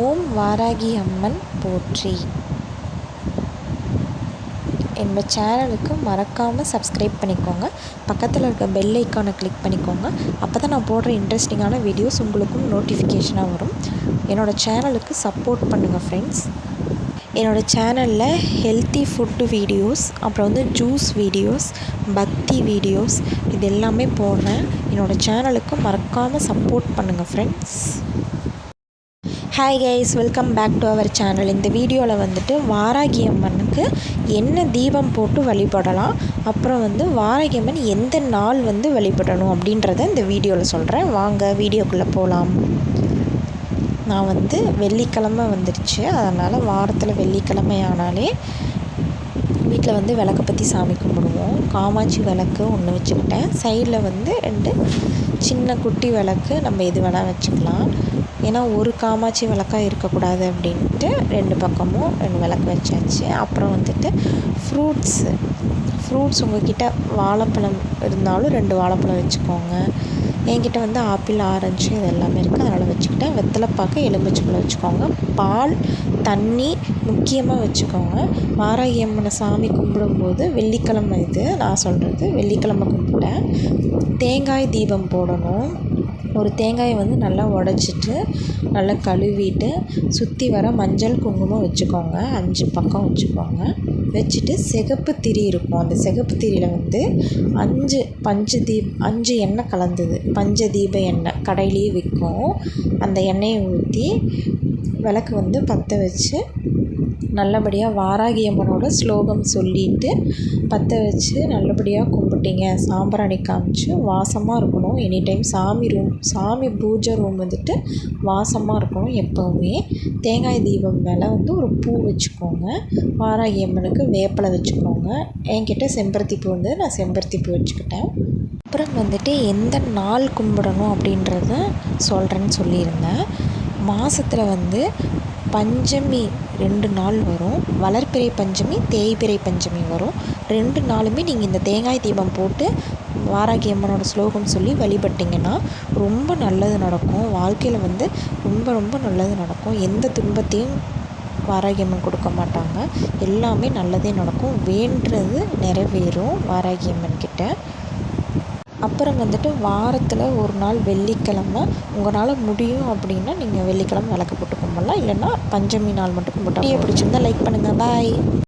ஓம் வாராகி அம்மன் போற்றி. என்னோடய சேனலுக்கு மறக்காமல் சப்ஸ்கிரைப் பண்ணிக்கோங்க. பக்கத்தில் இருக்க பெல் ஐக்கானை கிளிக் பண்ணிக்கோங்க. அப்போ தான் நான் போடுற இன்ட்ரெஸ்டிங்கான வீடியோஸ் உங்களுக்கும் நோட்டிஃபிகேஷனாக வரும். என்னோடய சேனலுக்கு சப்போர்ட் பண்ணுங்கள் ஃப்ரெண்ட்ஸ் என்னோடய சேனலில் ஹெல்த்தி ஃபுட்டு வீடியோஸ் அப்புறம் வந்து ஜூஸ் வீடியோஸ் பக்தி வீடியோஸ் இது எல்லாமே போடுறேன். என்னோடய சேனலுக்கு மறக்காமல் சப்போர்ட் பண்ணுங்கள் friends hi guys welcome back to our channel இந்த வீடியோவில் வந்துட்டு வாராகி அம்மனுக்கு என்ன தீபம் போட்டு வழிபடலாம் அப்புறம் வந்து வாராகி அம்மன் எந்த நாள் வந்து வழிபடணும் அப்படின்றத இந்த வீடியோவில் சொல்கிறேன் வாங்க வீடியோக்குள்ளே போகலாம் நான் வந்து வெள்ளிக்கிழமை வந்துடுச்சு அதனால் வாரத்தில் வெள்ளிக்கிழமை ஆனாலே வீட்டில் வந்து விளக்கை பற்றி சாமி கும்பிடுவோம். காமாட்சி விளக்கு ஒன்று வச்சுக்கிட்டேன். சைடில் வந்து ரெண்டு சின்ன குட்டி விளக்கு நம்ம எது வேணால் வச்சுக்கலாம். ஏன்னா ஒரு காமாட்சி விளக்காக இருக்கக்கூடாது அப்படின்ட்டு ரெண்டு பக்கமும் ரெண்டு விளக்கு வச்சாச்சு. அப்புறம் வந்துட்டு ஃப்ரூட்ஸு ஃப்ரூட்ஸ் உங்ககிட்ட வாழைப்பழம் இருந்தாலும் ரெண்டு வாழைப்பழம் வச்சுக்கோங்க. என்கிட்ட வந்து ஆப்பிள் ஆரஞ்சு இது எல்லாமே இருக்குது அதனால் வச்சுக்கிட்டேன். வெத்தலைப்பாக்கு எலுமிச்சம்பழம் வச்சுக்கோங்க. பால் தண்ணி முக்கியமாக வச்சுக்கோங்க. வாராகி அம்மனை சாமி கும்பிடும்போது வெள்ளிக்கிழமை இது நான் சொல்கிறது வெள்ளிக்கிழமை கும்பிட்டேன். தேங்காய் தீபம் போடணும். ஒரு தேங்காயை வந்து நல்லா உடச்சிட்டு நல்லா கழுவிட்டு சுற்றி வர மஞ்சள் குங்குமம் வச்சுக்கோங்க. அஞ்சு பக்கம் வச்சுக்கோங்க. வச்சுட்டு சிகப்பு திரி இருக்கும். அந்த சிகப்பு திரியில் வந்து அஞ்சு பஞ்சு தீப் அஞ்சு எண்ணெய் கலந்தது. பஞ்ச தீப எண்ணெய் கடையிலேயே விற்கும். அந்த எண்ணெயை ஊற்றி விளக்கு வந்து பற்ற வச்சு நல்லபடியாக வாராகி அம்மனோட ஸ்லோகம் சொல்லிட்டு பற்ற வச்சு நல்லபடியாக கும்பிட்டிங்க. சாம்பிராணி காமிச்சு வாசமாக இருக்கணும். எனி டைம் சாமி ரூம் சாமி பூஜை ரூம் வந்துட்டு வாசமாக இருக்கணும் எப்போவுமே. தேங்காய் தீபம் மேலே வந்து ஒரு பூ வச்சுக்கோங்க. வாராகி அம்மனுக்கு வேப்பிலை வச்சுக்கோங்க. என்கிட்ட செம்பருத்தி பூ வந்து நான் செம்பருத்தி பூ வச்சுக்கிட்டேன். அப்புறம் வந்துட்டு எந்த நாள் கும்பிடணும் அப்படின்றத சொல்கிறேன்னு சொல்லியிருந்தேன். மாதத்துல வந்து பஞ்சமி ரெண்டு நாள் வரும். வளர்பிறை பஞ்சமி தேய்பிறை பஞ்சமி வரும். ரெண்டு நாளுமே நீங்கள் இந்த தேங்காய் தீபம் போட்டு வாராகி அம்மனோட ஸ்லோகம் சொல்லி வழிபட்டிங்கன்னா ரொம்ப நல்லது நடக்கும். வாழ்க்கையில் வந்து ரொம்ப ரொம்ப நல்லது நடக்கும். எந்த துன்பத்தையும் வாராகி அம்மன் கொடுக்க மாட்டாங்க. எல்லாமே நல்லதே நடக்கும். வேண்டுறது நிறைவேறும் வாராகி அம்மன் கிட்ட அப்புறம் வந்துட்டு வாரத்தில் ஒரு நாள் வெள்ளிக்கிழம உங்களால் முடியும் அப்படின்னா நீங்கள் வெள்ளிக்கிழம விளக்கு போட்டு கும்பிட்லாம். இல்லைன்னா பஞ்சமி நாள் மட்டும் கும்பிட்டா பிடிச்சிருந்தா லைக் பண்ணுங்கள் பாய்